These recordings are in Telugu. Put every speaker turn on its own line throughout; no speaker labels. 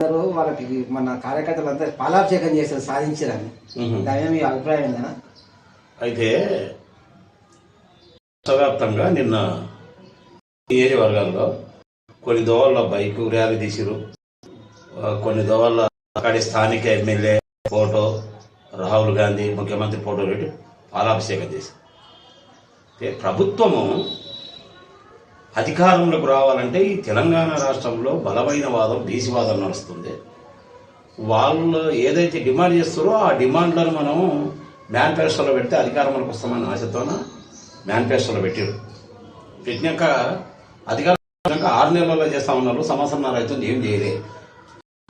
అందరూ వాళ్ళకి మన కార్యకర్తలు అంతా పాలాభిషేకం చేస్తారు సాధించారని. దాని మీ అభిప్రాయం ఏంటన్నా
అయితే రాష్ట్రవ్యాప్తంగా నిన్న ఈ ఏరియా వర్గాల్లో కొన్ని దోవల్లో బైక్ ర్యాలీ తీసిరు కొన్ని దోవల్లో అక్కడి స్థానిక ఎమ్మెల్యే ఫోటో రాహుల్ గాంధీ ముఖ్యమంత్రి ఫోటో పెట్టి పాలాభిషేకం చేశారు. ప్రభుత్వము అధికారంలోకి రావాలంటే ఈ తెలంగాణ రాష్ట్రంలో బలమైన వాదం బీసీ వాదం నడుస్తుంది. వాళ్ళు ఏదైతే డిమాండ్ చేస్తారో ఆ డిమాండ్లను మనం మేనిఫెస్టోలో పెడితే అధికారంలోకి వస్తామని ఆశతోన మేనిఫెస్టోలో పెట్టారు. పెట్టినాక అధికారం ఆరు నెలల్లో చేస్తా ఉన్నారు సంవత్సరం రైతులు ఏం చేయలే.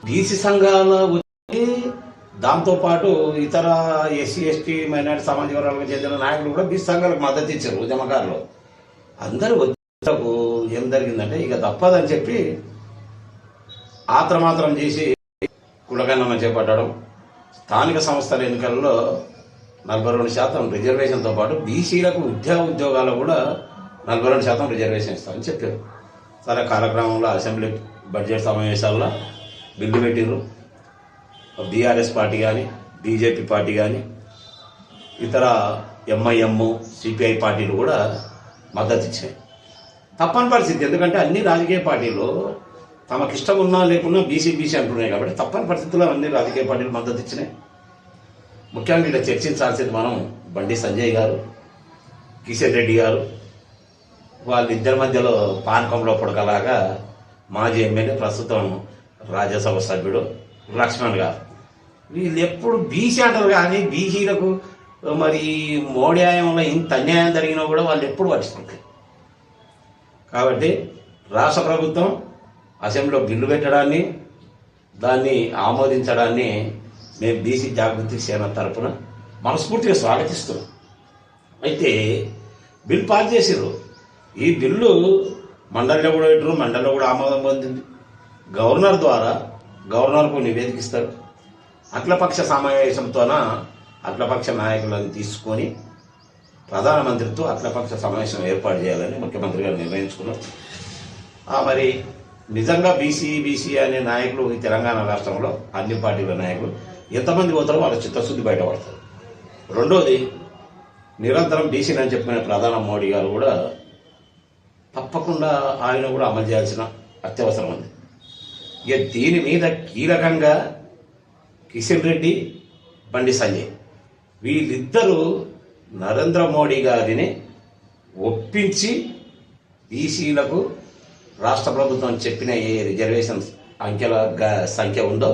బీసీ సంఘాల వచ్చి దాంతోపాటు ఇతర ఎస్సీ ఎస్టీ మైనారిటీ సామాజిక వర్గాలకు చెందిన నాయకులు కూడా బీసీ సంఘాలకు మద్దతు ఇచ్చారు ఉద్యమకారులు. అందరూ ఏం జరిగిందంటే ఇక తప్పదని చెప్పి ఆత్రమాత్రం చేసి కులగణన చేపట్టడం స్థానిక సంస్థల ఎన్నికల్లో నలభై రెండు శాతం రిజర్వేషన్తో పాటు బీసీలకు విద్యా ఉద్యోగాలు కూడా నలభై రెండు శాతం రిజర్వేషన్ ఇస్తామని చెప్పారు. సరే కాలక్రమంలో అసెంబ్లీ బడ్జెట్ సమావేశాల్లో బిల్లు పెట్టిర్రు బీఆర్ఎస్ పార్టీ కానీ బీజేపీ పార్టీ కానీ ఇతర ఎంఐఎం సిపిఐ పార్టీలు కూడా మద్దతు ఇచ్చాయి. తప్పని పరిస్థితి ఎందుకంటే అన్ని రాజకీయ పార్టీలు తమకు ఇష్టం ఉన్నా లేకున్నా బీసీ బీసీ అంటున్నాయి కాబట్టి తప్పని పరిస్థితుల్లో అన్ని రాజకీయ పార్టీలు మద్దతు ఇచ్చినాయి. ముఖ్యంగా ఇక్కడ చర్చించాల్సింది మనం బండి సంజయ్ గారు కిషన్ రెడ్డి గారు వాళ్ళిద్దరి మధ్యలో పానకంలో పడకలాగా మాజీ ఎమ్మెల్యే ప్రస్తుతం రాజ్యసభ సభ్యుడు లక్ష్మణ్ గారు. వీళ్ళు ఎప్పుడు బీసీ అంటారు కానీ బీసీలకు మరి మోడ్యాయంలో ఇంత అన్యాయం జరిగినా కూడా వాళ్ళు ఎప్పుడు పట్టించుకుంటారు కాబట్టి రాష్ట్ర ప్రభుత్వం అసెంబ్లీలో బిల్లు పెట్టడాన్ని దాన్ని ఆమోదించడాన్ని మేము బీసీ జాగృతి సేన తరపున మనస్ఫూర్తిగా స్వాగతిస్తున్నాం. అయితే బిల్లు పాస్ చేసారు ఈ బిల్లు మండలిలో కూడా పెట్టరు మండలిలో కూడా ఆమోదం పొందింది. గవర్నర్ ద్వారా గవర్నర్కు నివేదిక ఇస్తారు. అఖిలపక్ష సమావేశంతోన అఖిలపక్ష నాయకులను తీసుకొని ప్రధానమంత్రితో అఖిలపక్ష సమావేశం ఏర్పాటు చేయాలని ముఖ్యమంత్రి గారు నిర్ణయించుకున్నారు. ఆ మరి నిజంగా బీసీ బీసీ అనే నాయకులు ఈ తెలంగాణ రాష్ట్రంలో అన్ని పార్టీల నాయకులు ఎంతమంది పోతారో వాళ్ళ చిత్తశుద్ధి బయటపడతారు. రెండోది నిరంతరం బీసీని అని చెప్పిన ప్రధాని మోడీ గారు కూడా తప్పకుండా ఆయన కూడా అమలు చేయాల్సిన అత్యవసరం ఉంది. ఇక దీని మీద కీలకంగా కిషన్ రెడ్డి బండి సంజయ్ వీళ్ళిద్దరూ నరేంద్ర మోడీ గారిని ఒప్పించి బీసీలకు రాష్ట్ర ప్రభుత్వం చెప్పిన ఏ రిజర్వేషన్ అంకెల గ- సంఖ్య ఉందో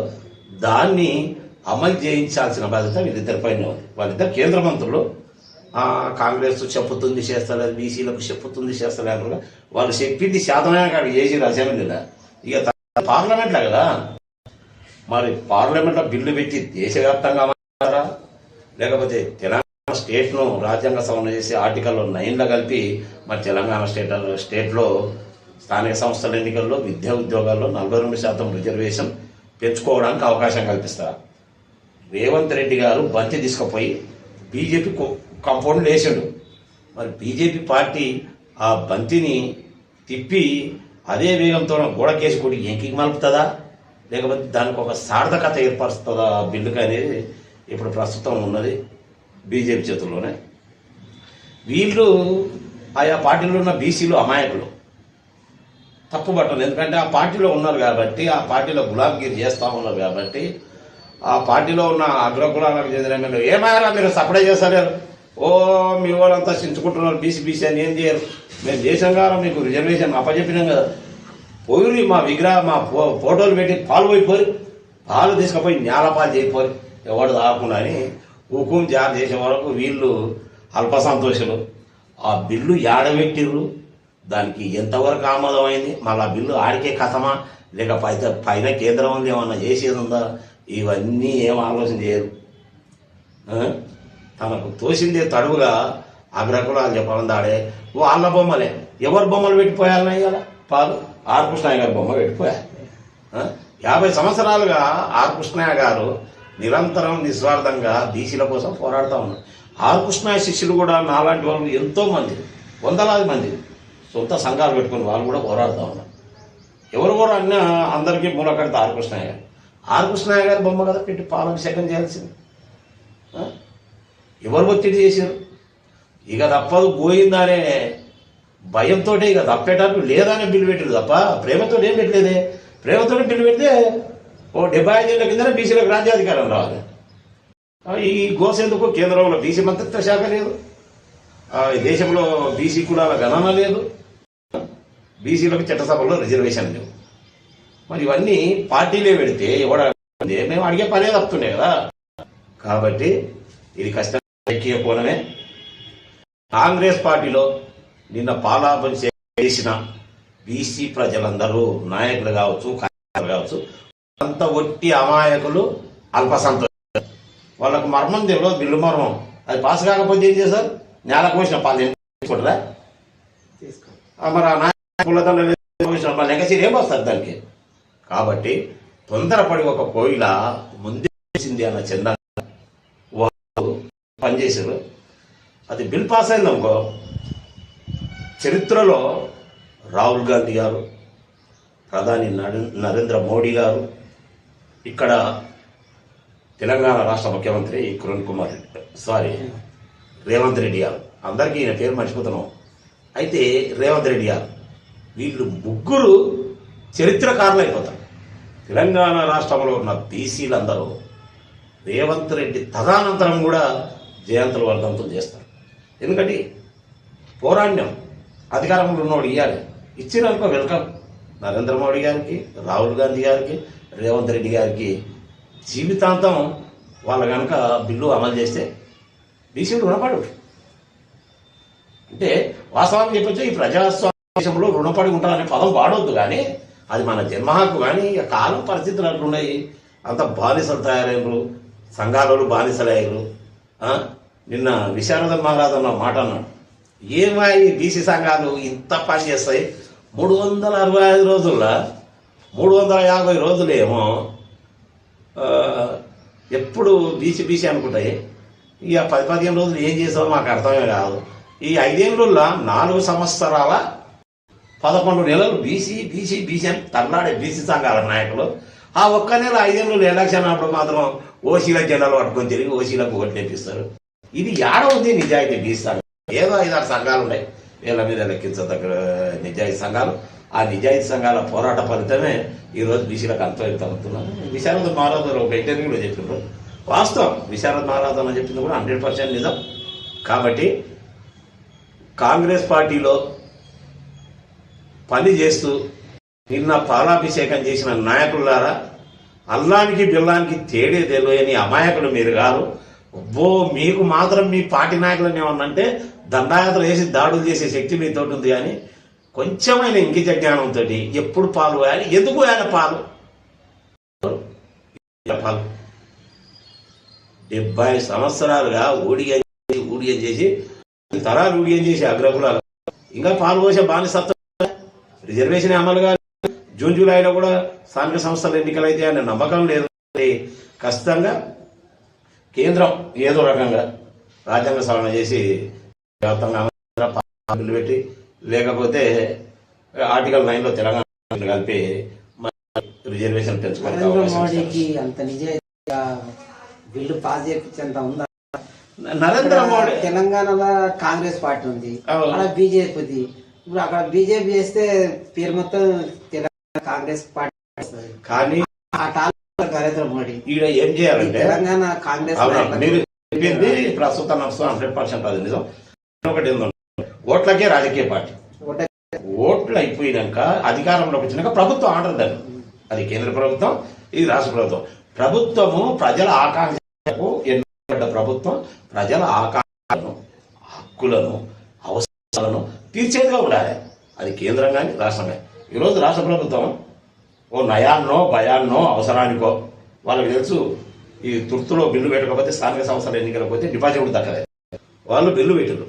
దాన్ని అమలు చేయించాల్సిన బాధ్యత వీళ్ళిద్దరిపైన ఉంది. వాళ్ళిద్దరు కేంద్ర మంత్రులు. కాంగ్రెస్ చెప్పుతుంది చేస్తలేదు బీసీలకు చెప్పుతుంది చేస్తలేదు వాళ్ళు చెప్పింది శాతమైన కాడికి చేసి అసెంబ్లీలో ఇక పార్లమెంట్లో కదా. మరి పార్లమెంట్లో బిల్లు పెట్టి దేశవ్యాప్తంగా లేకపోతే తెలంగాణ స్టేట్ను రాజ్యాంగ సవరణ చేసి ఆర్టికల్ నైన్లో కలిపి మరి తెలంగాణ స్టేట్ స్టేట్లో స్థానిక సంస్థల ఎన్నికల్లో విద్యా ఉద్యోగాల్లో నలభై రెండు శాతం రిజర్వేషన్ పెంచుకోవడానికి అవకాశం కల్పిస్తారు. రేవంత్ రెడ్డి గారు బంతి తీసుకుపోయి బీజేపీ కాంపౌండ్ వేసాడు మరి బీజేపీ పార్టీ ఆ బంతిని తిప్పి అదే వేగంతో గోడ కేసు కొట్టి ఎంకి మలుపుతుందా? లేకపోతే దానికి ఒక సార్థకత ఏర్పరుస్తుందా ఆ అనేది ఇప్పుడు ప్రస్తుతం ఉన్నది. బీజేపీ చేతుల్లోనే. వీళ్ళు ఆయా పార్టీలో ఉన్న బీసీలు అమాయకులు. తప్పు పట్టను ఎందుకంటే ఆ పార్టీలో ఉన్నారు కాబట్టి ఆ పార్టీలో గులాంగిరి చేస్తా ఉన్నారు కాబట్టి ఆ పార్టీలో ఉన్న అగ్రకులాలకు చెందిన ఎమ్మెల్యే. ఏమారా మీరు? సప్లై చేస్తారు ఓ మీ వాళ్ళంతా చించుకుంటున్నారు. బీసీ బీసీ అని ఏం చేయరు. మేము దేశం కదా మీకు రిజర్వేషన్ అప్పచెప్పినాం కదా. పోయి మా విగ్రహ మా ఫో- ఫోటోలు పెట్టి పాలు పోయిపోయి పాలు తీసుకుపోయి నేలపాలు చేయిపోయి ఎవడు తాగకుండా అని హుకుం జారీ చేసే వరకు వీళ్ళు అల్ప సంతోషులు ఆ బిల్లు ఏడబెట్టిర్రు దానికి ఎంతవరకు ఆమోదమైంది? మళ్ళీ ఆ బిల్లు ఆడికే కథమా? లేక పైన పైన కేంద్రం ఉంది ఏమన్నా చేసేది ఉందా ఇవన్నీ ఏం ఆలోచన చేయరు. తనకు తోసిందే తడువుగా అగ్రకులాలు చెప్పాలని దాడే. వాళ్ళ బొమ్మలే. ఎవరు బొమ్మలు పెట్టిపోయాలని ఇవాళ పాలు. ఆర్ కృష్ణయ్య గారి బొమ్మ పెట్టిపోయారు. యాభై సంవత్సరాలుగా ఆర్ కృష్ణయ్య గారు నిరంతరం నిస్వార్థంగా బీసీల కోసం పోరాడుతూ ఉన్నారు. ఆర్ కృష్ణయ్య శిష్యులు కూడా నాలాంటి వాళ్ళు ఎంతో మంది వందలాది మంది సొంత సంఘాలు పెట్టుకుని వాళ్ళు కూడా పోరాడుతూ ఉన్నారు. ఎవరు కూడా అన్న అందరికీ మూలకడితే ఆర్ కృష్ణయ్య గారు ఆర్ కృష్ణయ్య గారి బొమ్మ కదా పెట్టి పాలాభిషేకం చేయాల్సింది. ఎవరు ఒత్తిడి చేశారు? ఇక తప్పదు పోయిందనే భయంతో ఇక తప్పేటప్పుడు లేదనే బిల్లు పెట్టారు తప్ప ప్రేమతో ఏం పెట్టలేదే? ప్రేమతో బిల్లు పెడితే ఓ డెబ్బై ఐదేళ్ళ కింద బీసీలకు రాజ్యాధికారం రావాలి. ఈ గోసెందుకు కేంద్రంలో బీసీ మంత్రిత్వ శాఖ లేదు. దేశంలో బీసీ కులాల గణన లేదు. బీసీలకు చట్టసభలో రిజర్వేషన్ లేవు. మరి ఇవన్నీ పార్టీలే పెడితే ఎవడ మేము అడిగే పనే తప్పుతుండే కదా. కాబట్టి ఇది కష్టం. ఎక్కియపోనమే కాంగ్రెస్ పార్టీలో నిన్న పాలాపని చేసిన బీసీ ప్రజలందరూ నాయకులు కావచ్చు కార్యకర్తలు కావచ్చు అంత ఒట్టి అమాయకులు అల్పసంతో వాళ్ళకు మర్మం తెలియదు బిల్లు మర్మం. అది పాస్ కాకపోతే ఏం చేశారు నేల కోసిన పాలు మరి ఆ లెగసీ ఏం వస్తారు దానికి? కాబట్టి తొందరపడి ఒక కోయిల ముందే వేసింది అన్న చంద వాళ్ళు పనిచేసారు అది బిల్ పాస్ అయింది అనుకో. చరిత్రలో రాహుల్ గాంధీ గారు ప్రధాని నరే- నరేంద్ర మోడీ గారు ఇక్కడ తెలంగాణ రాష్ట్ర ముఖ్యమంత్రి కిరణ్ కుమార్ సారీ రేవంత్ రెడ్డి గారు. అందరికీ ఈయన పేరు మర్చిపోతున్నాం అయితే రేవంత్ రెడ్డి గారు వీళ్ళు ముగ్గురు చరిత్రకారులు అయిపోతారు తెలంగాణ రాష్ట్రంలో ఉన్న బీసీలందరూ రేవంత్ రెడ్డి తదానంతరం కూడా జయంతుల వర్ధంతులు చేస్తారు. ఎందుకంటే పోరాణ్యం అధికారంలో ఉన్నవాడు ఇవ్వాలి ఇచ్చినాక వెల్కమ్. నరేంద్ర మోడీ గారికి రాహుల్ గాంధీ గారికి రేవంత్ రెడ్డి గారికి జీవితాంతం వాళ్ళ కనుక బిల్లు అమలు చేస్తే బీసీలు రుణపడు అంటే వాస్తవానికి చెప్పొచ్చు ఈ ప్రజాస్వామ్యంలో రుణపడి ఉంటారనే పదం వాడొద్దు కానీ అది మన జన్మహక్కు కానీ ఇక కాలం పరిస్థితులు అట్లున్నాయి. అంత బానిసలు తయారయ్యారు సంఘాలలో బానిసలయ్యారు. నిన్న విశారద మహారాజ్ అన్న మాట అన్నాడు. ఏమా ఈ బీసీ సంఘాలు ఇంత పని చేస్తాయి? మూడు వందల అరవై ఐదు రోజుల్లో మూడు వందల యాభై రోజులేమో ఎప్పుడు బీసీ బీసీ అనుకుంటాయి ఇక పది పదిహేను రోజులు ఏం చేసావో మాకు అర్థమే కాదు. ఈ ఐదేళ్ళల్లో నాలుగు సంవత్సరాల పదకొండు నెలలు బీసీ బీసీ బీసీ అని తల్లాడే బీసీ సంఘాల నాయకులు. ఆ ఒక్క నెల ఐదేళ్ళు ఎలక్షన్ అప్పుడు మాత్రం ఓసీల జెండాలు పట్టుకొని తిరిగి ఓసీలకు ఓట్లు నేర్పిస్తారు ఇది ఏడ ఉంది నిజాయితీ బీసీ సంఘం? ఏదో ఐదారు సంఘాలు ఉన్నాయి. వీళ్ళ మీద లెక్కించదగ్గ నిజాయితీ సంఘాలు. ఆ నిజాయితీ సంఘాల పోరాట ఫలితమే ఈరోజు బీసీలకు బీసీలకు అంతవుతున్నాను విశారద మహారాజు ఒక ఇంటర్వ్యూలో చెప్పినారు వాస్తవం విశారద మహారాజు అని చెప్పింది కూడా హండ్రెడ్ పర్సెంట్ నిజం. కాబట్టి కాంగ్రెస్ పార్టీలో పని చేస్తూ నిన్న పాలాభిషేకం చేసిన నాయకులారా అల్లానికి బిల్లానికి తేడే తెలియని అమాయకులు మీరు కారు ఓ మీకు మాత్రం మీ పార్టీ నాయకులను ఏమన్నంటే దండాయాత్ర వేసి దాడులు చేసే శక్తి మీతో ఉంది కానీ కొంచెమైన ఇంకిత జ్ఞానంతో ఎప్పుడు పాలు వేయాలి ఎందుకు వేయాలి పాలు? పాలు. డెబ్బై సంవత్సరాలుగా ఊడిగం చేసి చేసి తరాలు ఊడిగం చేసి అగ్రకులాలు. ఇంకా పాలు పోసే బానిసత్వం రిజర్వేషన్ అమలు కాదు. జూన్ జూలైలో కూడా స్థానిక సంస్థల ఎన్నికలు అయితే అనే నమ్మకం లేదు. ఖచ్చితంగా కేంద్రం ఏదో రకంగా రాజ్యాంగ సవరణ చేసి వ్యాప్తంగా పెట్టి లేకపోతే ఆర్టికల్ నైన్లో తెలంగాణ కలిపి రిజర్వేషన్.
మోడీకి అంత నిజాయితీగా బిల్లు పాస్ చేయించేంత ఉందా
నరేంద్ర మోడీ
తెలంగాణలో కాంగ్రెస్ పార్టీ ఉంది. అక్కడ బీజేపీ ఉంది ఇప్పుడు అక్కడ బీజేపీ చేస్తే పేరు మొత్తం తెలంగాణ కాంగ్రెస్ పార్టీ.
కానీ
ఆ నరేంద్ర మోడీ
ఈడ ఏం చేయాలంటే
తెలంగాణ కాంగ్రెస్
ప్రస్తుతం నడుస్తుంది హండ్రెడ్ పర్సెంట్ అది నిజం ఒకటి ఏంటంటే ఓట్లకే రాజకీయ పార్టీ. ఓట్లు అయిపోయినాక అధికారంలోకి వచ్చినాక ప్రభుత్వం ఆర్డర్ దాన్ని. అది కేంద్ర ప్రభుత్వం ఇది రాష్ట్ర ప్రభుత్వం. ప్రభుత్వము ప్రజల ఆకాంక్షలకు ఎన్నుకబడ్డ ప్రభుత్వం ప్రజల ఆకాంక్షలను హక్కులను అవసరాలను తీర్చేదిగా ఉండాలి. అది కేంద్రం కానీ రాష్ట్రం కానీ ఈరోజు రాష్ట్ర ప్రభుత్వం ఓ నయాన్నో భయాన్నో అవసరానికో వాళ్ళకి తెలుసు ఈ తుర్తులో బిల్లు పెట్టకపోతే స్థానిక సంస్థల ఎన్నికలకు పోతే డిపాజిట్ కూడా దక్కలేదు వాళ్ళు బిల్లు పెట్టరు